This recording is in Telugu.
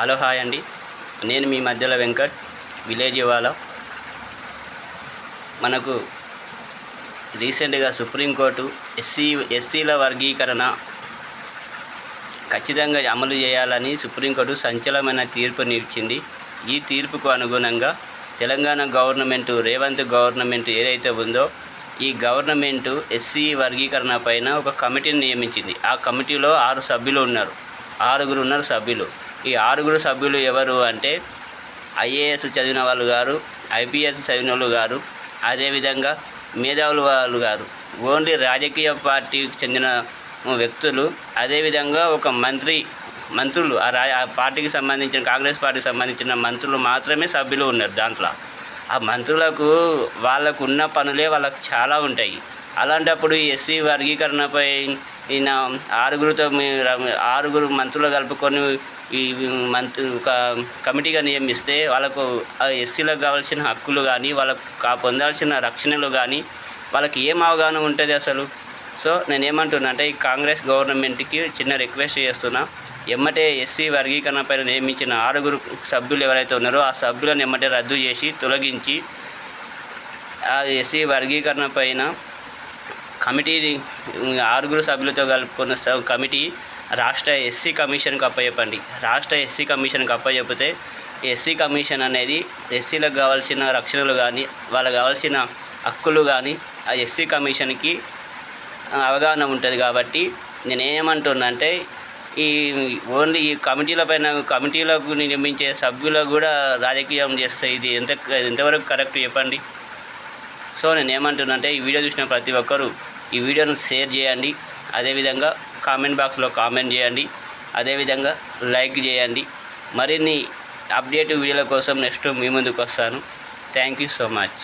హలో హాయ్ అండి. నేను మీ మధ్యలో వెంకట్ విలేజ్ ఇవాళ. మనకు రీసెంట్గా సుప్రీంకోర్టు ఎస్సీ ఎస్సీల వర్గీకరణ ఖచ్చితంగా అమలు చేయాలని సుప్రీంకోర్టు సంచలనమైన తీర్పునిచ్చింది ఈ తీర్పుకు అనుగుణంగా తెలంగాణ గవర్నమెంట్ రేవంత్ గవర్నమెంట్ ఏదైతే ఉందో ఈ గవర్నమెంట్ ఎస్సీ వర్గీకరణ పైన ఒక కమిటీని నియమించింది. ఆ కమిటీలో ఆరు సభ్యులు ఉన్నారు. ఆరుగురు ఉన్నారు సభ్యులు. ఈ ఆరుగురు సభ్యులు ఎవరు అంటే ఐఏఎస్ చదివిన వాళ్ళు గారు ఐపీఎస్ చదివిన వాళ్ళు గారు అదేవిధంగా మేధావులు వాళ్ళు గారు. ఓన్లీ రాజకీయ పార్టీకి చెందిన వ్యక్తులు అదేవిధంగా ఒక మంత్రి మంత్రులు ఆ రా ఆ పార్టీకి సంబంధించిన కాంగ్రెస్ పార్టీకి సంబంధించిన మంత్రులు మాత్రమే సభ్యులు ఉన్నారు దాంట్లో. ఆ మంత్రులకు వాళ్ళకు ఉన్న పనులే వాళ్ళకు చాలా ఉంటాయి. అలాంటప్పుడు ఈ ఎస్సీ వర్గీకరణపై ఈయన ఆరుగురితో ఆరుగురు మంత్రులు కలుపుకొని ఈ మంత్ ఒక కమిటీగా నియమిస్తే వాళ్ళకు ఆ ఎస్సీలకు కావాల్సిన హక్కులు కానీ వాళ్ళకు పొందాల్సిన రక్షణలు కానీ వాళ్ళకి ఏం అవగాహన ఉంటుంది అసలు? సో నేను ఏమంటున్నా అంటే ఈ కాంగ్రెస్ గవర్నమెంట్కి చిన్న రిక్వెస్ట్ చేస్తున్నా. ఎమ్మటే ఎస్సీ వర్గీకరణ పైన నియమించిన ఆరుగురు సభ్యులు ఎవరైతే ఉన్నారో ఆ సభ్యులను ఎమ్మటే రద్దు చేసి తొలగించి ఆ ఎస్సీ వర్గీకరణ పైన కమిటీని ఆరుగురు సభ్యులతో కలుపుకున్న కమిటీ రాష్ట్ర ఎస్సీ కమిషన్కి అప్పచెప్పండి రాష్ట్ర ఎస్సీ కమిషన్కి అప్పచెప్పితే ఎస్సీ కమిషన్ అనేది ఎస్సీలకు కావాల్సిన రక్షణలు కానీ వాళ్ళకి కావాల్సిన హక్కులు కానీ ఆ ఎస్సీ కమిషన్కి అవగాహన ఉంటుంది కాబట్టి నేను ఏమంటున్నంటే ఈ ఓన్లీ ఈ కమిటీల పైన కమిటీలకు నియమించే సభ్యులకు కూడా రాజకీయం చేస్తే ఇది ఎంత ఎంతవరకు కరెక్ట్ చెప్పండి? సో నేను ఏమంటున్నా అంటే ఈ వీడియో చూసిన ప్రతి ఒక్కరూ ఈ వీడియోను షేర్ చేయండి. అదేవిధంగా కామెంట్ బాక్స్లో కామెంట్ చేయండి. అదేవిధంగా లైక్ చేయండి. మరిన్ని అప్డేట్ వీడియోల కోసం నెక్స్ట్ మీ ముందుకు వస్తాను. Thank you so much.